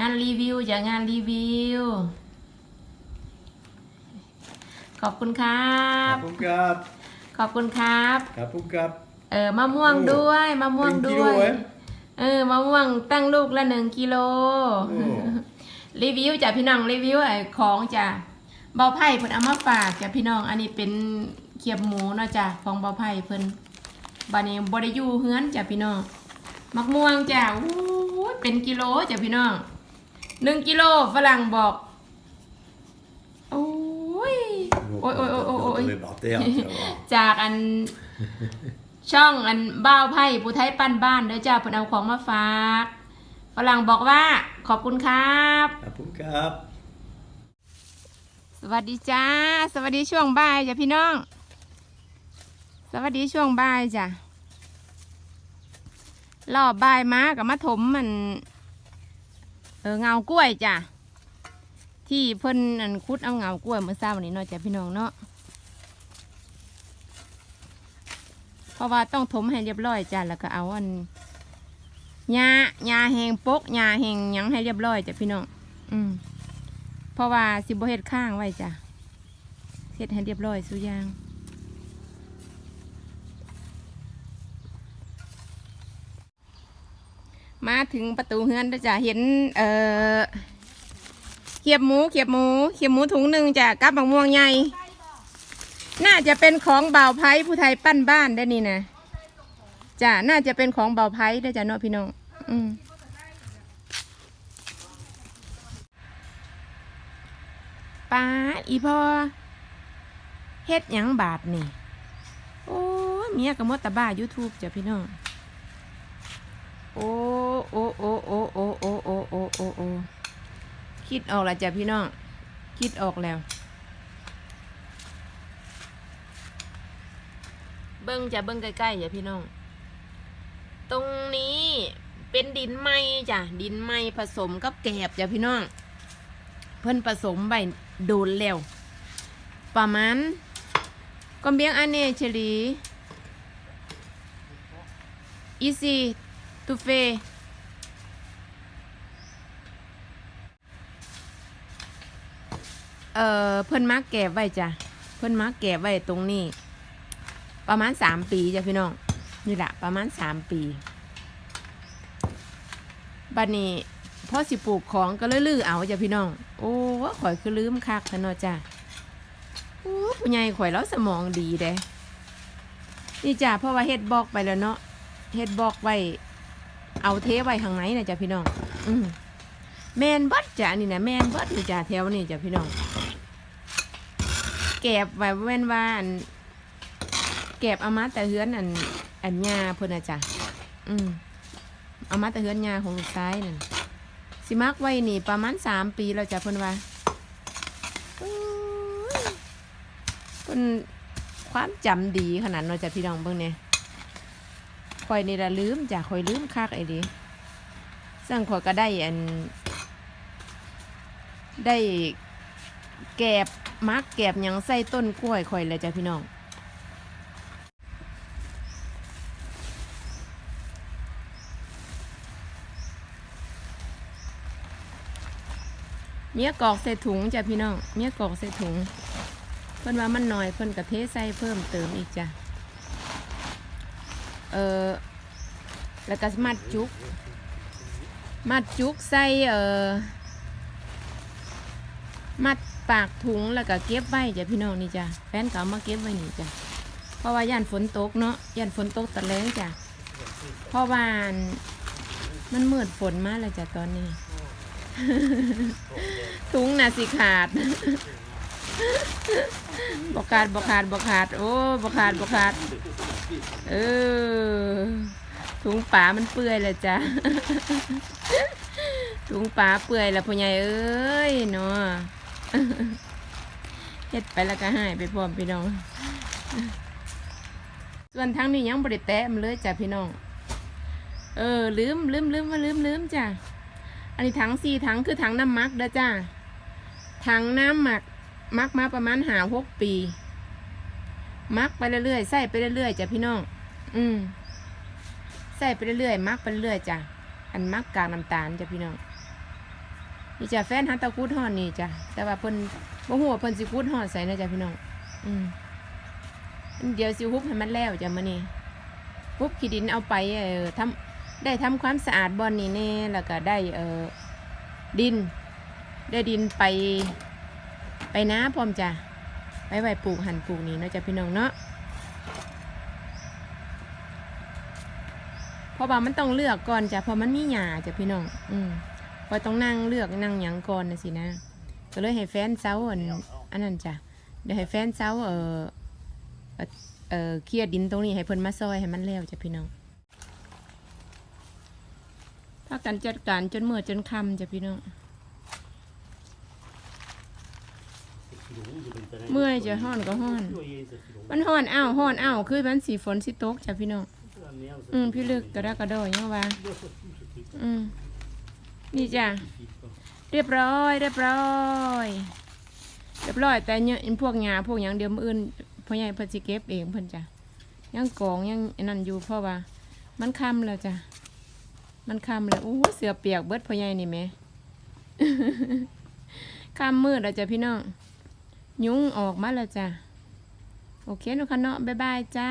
งานรีวิวจ้ะงานรีวิว ขอบคุณครัขบอบคุณครับขอบคุณครับ ขอบคุณครับ เออมะม่วงด้วยมะม่วงหนึ่งกิด้โลวย เองเออมะม่วงตั้งลูกละหนึ่งกิโล โอ้ รีวิวจ้ะพี่น้องรีวิวไอ้ของจ้ะเบาไผ่เพิ่นเอามาฝากจ้ะพี่น้องอันนี้เป็นเขียบหมูเนาะจ้ะของเบาไผ่เพิ่นบานี้บ่ได้อยู่เฮือนจ้ะพี่น้องมักม่วงจ้ะอู้ยเป็นกิโลจ้ะพี่น้อง หนึ่งกิโลฝรั่งบอก โอ้ย โอ้ยโอ้ยโอ้ยโอ้ยโอ้ย Det var det, alltså. จากอัน ช่องอันบ้าวไพ่ผู้ไทยปั้นบ้านเด้อจ้าเพิ่นเอาของมาฝากฝรั่งบอกว่าขอบคุณครับขอบคุณครับสวัสดีจ้า สวัสดีช่วงบ่ายจ้ะพี่น้อง สวัสดีช่วงบ่ายจ้ะรอบบ่ายมากับมาถมมัน เออเงากล้วยจ้ะที่เพิ่นอันคุดเอาเงากล้วยเมื่อเช้านี้เนาะจ้ะพี่น้องเนาะเพราะว่าต้องถมให้เรียบร้อยจ้ะแล้วก็เอาอันหญ้าหญ้าแหงปกหญ้าแหงหยังให้เรียบร้อยจ้ะพี่น้องอืมเพราะว่าสิบเฮ็ดข้างไว้จ้ะเฮ็ดให้เรียบร้อยสุยาง มาถึงประตูเฮือนแล้วจะเห็น เอ่อเขียบหมูเขียบหมูเขียบหมูถุงหนึ่งจ้ะกับบักม่วงใหญ่ น่าจะเป็นของเบาไผ่ผู้ไทยปั้นบ้านได้นี่นะจ้ะน่าจะเป็นของเบาไผ่ได้จ้ะเนาะพี่น้องอืมป้าอีพ่อเฮ็ดหยังบาทนี่ โอ้เมียกับมดตาบ้า YouTube จ้ะพี่น้อง อ้โอ้โอ้โอ้โอ้โอ้โอ้โอ้โอ้โอ้คิดออกแล้วจ้ะพี่น้อง คิดออกแล้ว เบิ้งจะเบิ้งใกล้ๆจ้ะพี่น้อง ตรงนี้เป็นดินไม้จ้ะ ดินไม้ผสมกับแกบจ้ะพี่น้อง เพิ่นผสมใบโดนแล้ว ประมาณกอมเบียงอันเนเชลีอีซี ตูเฟเอ่อเพิ่นมาแก็บไว้จ้ะ เพิ่นมาแก็บไว้ตรงนี้ ประมาณสามปีจ้ะพี่น้อง นี่แหละประมาณสามปีบัดนี้พ่อสิปลูกของก็เลยลือเอาจ้ะพี่น้อง โอ้ว่าข่อยคือลืมคักซะเนาะจ้ะโอ้ผู้ใหญ่ข่อยแล้วสมองดีเด้นี่จ้ะเพราะว่าเฮ็ดบอกไปแล้วเนาะเฮ็ดบอกไว้ เอาเทไว้ข้างในนะจ้ะพี่น้อง อืมแมนเบัดจ้ะนี่นะแมนเบัดนี่จ้ะแถวนี่จ้ะพี่น้องแกบไว้เว้นว่าอันแกบเอามาแต่เฮือนอันอันยาเพิ่นนะจ้ะอืมเอามาแต่เฮือนยาของลูกซ้ายนั่นสิมักไว้นี่ประมาณสามปีเราจะเพิ่นว่าเพิ่นความจำดีขนาดเราจะพี่น้องเบิ่งเนี่ย คอยนี่ละลืมจ้ะคอยลืมคักไอ้ดิสั่งข่อยก็ได้อัน ได้แกบมักแกบยังใส่ต้นกล้วยข่อยเลยจ้ะพี่น้องเมียกอกใส่ถุงจ้ะพี่น้อง เมียกอกใส่ถุง เพิ่นว่ามันน้อยเพิ่นกะเทใส่เพิ่มเติมอีกจ้ะ เออแล้วก็มัดจุก มัดจุกใส่เออมัดปากถุงแล้วก็เก็บไว้จ้ะพี่น้องนี่จ้ะแฟนก็เอามาเก็บไว้นี่จ้ะเพราะว่าย่านฝนตกเนาะย่านฝนตกตะแลงจ้ะเพราะว่ามันมืดฝนมากเลยจ้ะตอนนี้ ถุงน่ะสิขาดบกขาดบกขาดบกขาด โอ้บกขาดบกขาด เออถุงป๋ามันเปื่อยลยจ้ะถุงป๋าเปื่อยแล้วพ่อใหญ่เอ้ยเนาะเฮ็ดไปแล้วก็หายไปพร้อมพี่น้อง ส่วนทั้งนี้ยังบริแตะมันเลยจ้ะพี่น้อง เออลืมลืมลืมมาลืมลืมจ้ะ อันนี้ถังสี่ถังคือถังน้ำมักเด้อจ้าถังน้ำหมักมักมาประมาณหาหกปี มักไปเรื่อยๆใส่ไปเรื่อยๆจ้ะพี่น้อง อืมใส่ไปเรื่อยๆมักไปเรื่อยๆจ้ะ อันมักกากน้ำตาลจ้ะพี่น้อง นี่จ้ะแฟนฮัตตะคูดฮอดนี่จ้ะ แต่ว่าเพิ่นบ่ฮู้ว่าเพิ่นสิคูดฮอดใส่นะจ้ะพี่น้อง อืมเดี๋ยวสิฮุบให้มันแล้วจ้ะมื้อนี้ฮุบขี้ดินเอาไปเอ่อทำได้ทำความสะอาดบ่อนนี่แน่แล้วก็ได้เอ่อดิน ได้ดินไป ไปน้าพร้อมจ้ะ ไปไว้ปลูกหันปลูกนี่เนาะจ้ะพี่น้องเนาะเพราะว่ามันต้องเลือกก่อนจ้ะเพราะมันมีหญ้าจ้ะพี่น้อง อืมพอยต้องนั่งเลือกนั่งหยังก่อนนะสินะก็เลยให้แฟนเซาอันอันนั้นจ้ะเดี๋ยวให้แฟนเซาเออเอ่อเออเคลียร์ดินตรงนี้ให้เพิ่นมาซอยให้มันแล้วจ้ะพี่น้องพากันจัดการจนเมื่อจนค่ำจ้ะพี่น้อง เมื่อยจะห้อนก็ห้อน มันห้อนอ้าวห้อนอ้าวคือมันสีฝนสิตกจ้ะพี่น้อง อืมพี่ลึกกระดากกระโดอยยังว่าอืมนี่จ้ะเรียบร้อยเรียบร้อยเรียบร้อย แต่เนี่ยพวกหญ้าพวกหยังเดี๋ยวมื้ออื่นพ่อใหญ่เพิ่นสิเก็บเองเพิ่นจ้ะยังกองยังอันนั่นอยู่เพราะว่า มันค่ำแล้วจ้ะมันค่ำแล้วโอ้เสือเปียกเบิดพ่อใหญ่นี่แหม่ค่ำมืดแล้วจ้ะพี่น้อง ยุงออกมาแล้วจ้ะ โอเคเนาะคะเนาะบ๊ายบายจ้า